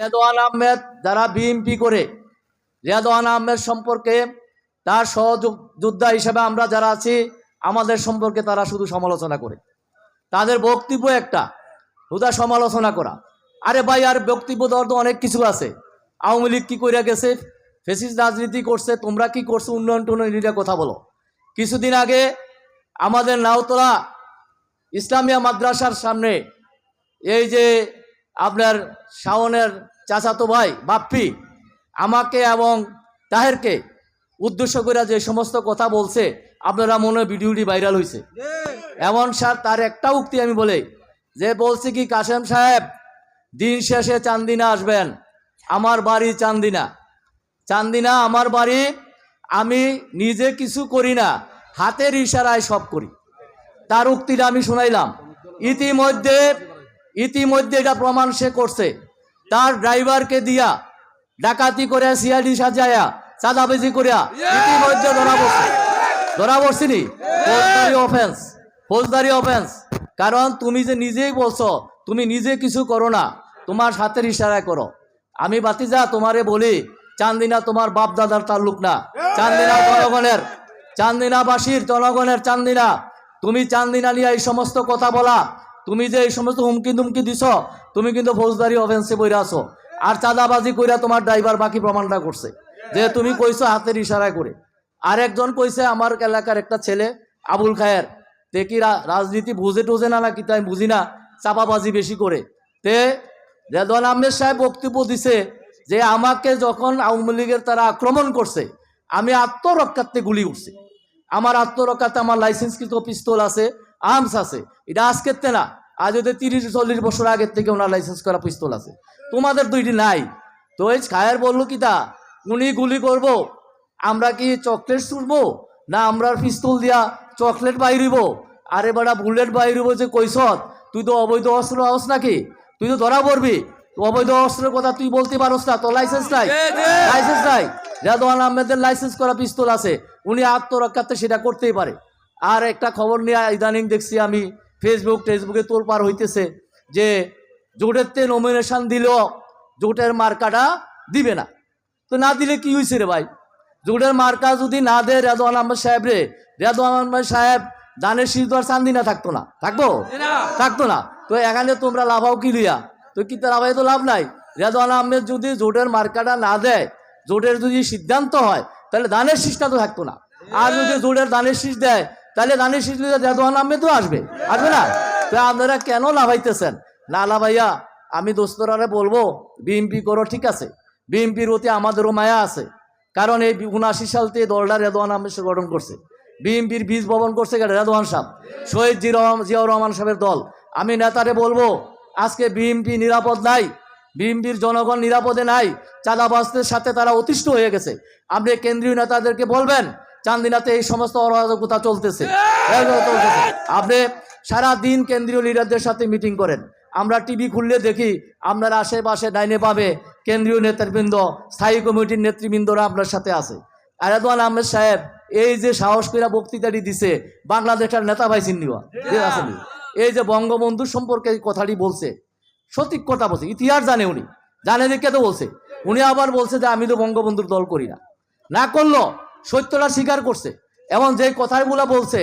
রেদওয়ান আহমেদ যারা বিএমপি করে রেদওয়ান আহমেদ সম্পর্কে তার সহযোদ্ধা হিসেবে আমরা যারা আছি, আমাদের সম্পর্কে তারা শুধু সমালোচনা করে। তাদের বক্তব্য একটা, হুদা সমালোচনা করা। আরে ভাই, আর বক্তব্য তো অনেক কিছু আছে। আওয়ামী লীগ কী করে গেছে? ফেসিস রাজনীতি করছে, তোমরা কি করছ? উন্নয়ন টুন্নয়ন কথা বলো। কিছুদিন আগে আমাদের নাওতলা ইসলামিয়া মাদ্রাসার সামনে এই যে আপনার শাওনের চাচাতো ভাই, বাপ্পি, আমাকে এবং তাহেরকে উদ্দেশ্য করে যে সমস্ত কথা বলছে, আপনারা মনে ভিডিওটি ভাইরাল হয়েছে এমন স্যার, তার একটা উক্তি আমি বলে, যে বলছি কি কাশেম সাহেব, দিন শেষে চান্দিনা আসবেন, আমার বাড়ি চান্দিনা। চান্দিনা, আমার বাড়ি, আমি নিজে কিছু করি না, হাতের ইশারায় সব করি। তার উক্তিটা আমি শুনাইলাম। ইতিমধ্যে ইতিমধ্যে এটা প্রমাণ সে করছে। তার ড্রাইভারকে দিয়া ডাকাতি করে সিআইডি সাজায়া, চাঁদাবেজি করিয়া ইতিমধ্যে ধরা পড়ছে। ধরা পড়ছিনি ফৌজদারি অফেন্স ফৌজদারি অফেন্স কারণ তুমি যে নিজেই বলছো, তুমি নিজে কিছু করো না, তোমার হাতের ইশারায় করো। আমি বাতিজা, তোমারে বলি, চান্দিনা তোমার বাপ দাদার তাল্লুক না। চান্দিনা জনগণের, চান্দিনাবাসীর জনগণের চান্দিনা। তুমি চান্দিনা নিয়ে এই সমস্ত কথা বলা তুমি যে এই সমস্ত হুমকি দুমকি দিছ, তুমি কিন্তু ফৌজদারি অফেন্সে বইরা আছো। আর চাঁদাবাজি কইরা তোমার ড্রাইভার বাকি প্রমাণটা করছে। যে তুমি কইছো হাতের ইশারায় করে। আর একজন কইছে, আমার এলাকার একটা ছেলে, আবুল খায়ের, তে কি রাজনীতি বুঝে টুঝে না নাকি? তাই বুঝি না চাপাবাজি বেশি করে। তে রেদওয়ান আহমেদ সাহেব বক্তব্য দিছে যে, আমাকে যখন আওয়ামী লীগের তারা আক্রমণ করছে, আমি আত্মরক্ষার্থে গুলি উঠছি আমার আত্মরক্ষাতে আমার লাইসেন্সকৃত পিস্তল আছে আর্মস আছে। এটা আজকের তে না আজ ওদের তিরিশ চল্লিশ বছর আগের থেকে ওনার লাইসেন্স করা পিস্তল আছে। তোমাদের দুইটি নাই। তো এই খায়ের বলল কি তা? উনি গুলি করব। আমরা কি চকলেট ছুটবো না আমরা পিস্তল দিয়া চকলেট বাইরিব। আরে বেড়া বুলেট বাইরিব যে কইসত তুই তো অবৈধ অস্ত্র আস নাকি? তুই তো ধরা পড়বি। অবৈধ অস্ত্রের কথা তুই বলতে পারস না। তো লাইসেন্স নাই। লাইসেন্স নাই। রেদওয়ান আহমেদের লাইসেন্স করা পিস্তল আছে। উনি আত্মরক্ষার্থে সেটা করতেই পারে। আর একটা খবর নিয়ে ইদানিং দেখছি আমি ফেসবুক টেসবুকে তোলপার হইতেছে যে জোটের তে নমিনেশন দিলেও জোটের মার্কাটা দিবে না। তো না দিলে কি হয়েছে রে ভাই? জোটের মার্কা যদি না দেয় রেদওয়ান আহমেদ সাহেব রে রেদওয়ান আহমেদ সাহেব দানের শীষ দর চান্দি না থাকতো না। থাকব? থাকতো না। তো এখানে তোমরা লাভাও কি লিয়া তো কি লাভাই তো লাভ নাই। রেদওয়ান আহমেদ যদি জোটের মার্কাটা না দেয় জোটের যদি সিদ্ধান্ত হয় তাহলে দানের শীষটা তো থাকতো না। আর যদি জোটের দানের শীষ দেয় তাহলে শীষ দিলে রেদওয়ান আহমেদও আসবে। আসবে না? তো আপনারা কেন লাভাইতেছেন না লাভাইয়া আমি দোস্তরারে বলব বিএমপি করো, ঠিক আছে? বিএমপির প্রতি আমাদেরও মায়া আছে। কারণ এই উনআশি সাল থেকে দলটা রেদওয়ান আহমেদ গঠন করছে। বিএনপির বীজ ভবন করছে কেন রেদওয়ান সাহেব। শহীদ জিয়া রহমান জিয়াউর রহমান সাহেবের দল। আমি নেতারে বলব, আজকে বিএনপি নিরাপদ নাই বিএনপির জনগণ নিরাপদে নাই, চাঁদাবাজদের সাথে তারা অতিষ্ঠ হয়ে গেছে। আপনি কেন্দ্রীয় নেতাদেরকে বলবেন চান্দিনাতে এই সমস্ত অরাজকতা চলতেছে। চলতেছে। আপনি সারা দিন কেন্দ্রীয় লিডারদের সাথে মিটিং করেন। আমরা টিভি খুললে দেখি আপনার আশেপাশে ডাইনে পাবে কেন্দ্রীয় নেতৃবৃন্দ স্থায়ী কমিটির নেতৃবৃন্দরা আপনার সাথে আছে। আরেদওয়ান আহমেদ সাহেব এই যে সাহস কইরা বক্তৃতাটি দিছে বাংলাদেশের নেতা ভাই আসেনি এই যে বঙ্গবন্ধু সম্পর্কে কথাটি বলছে সঠিক কথা বলছে ইতিহাস জানে উনি। জানে দেখে তো বলছে। উনি আবার বলছে যে আমি তো বঙ্গবন্ধুর দল করি না। না করল। সত্যটা স্বীকার করছে। এবং যে কথাগুলো বলছে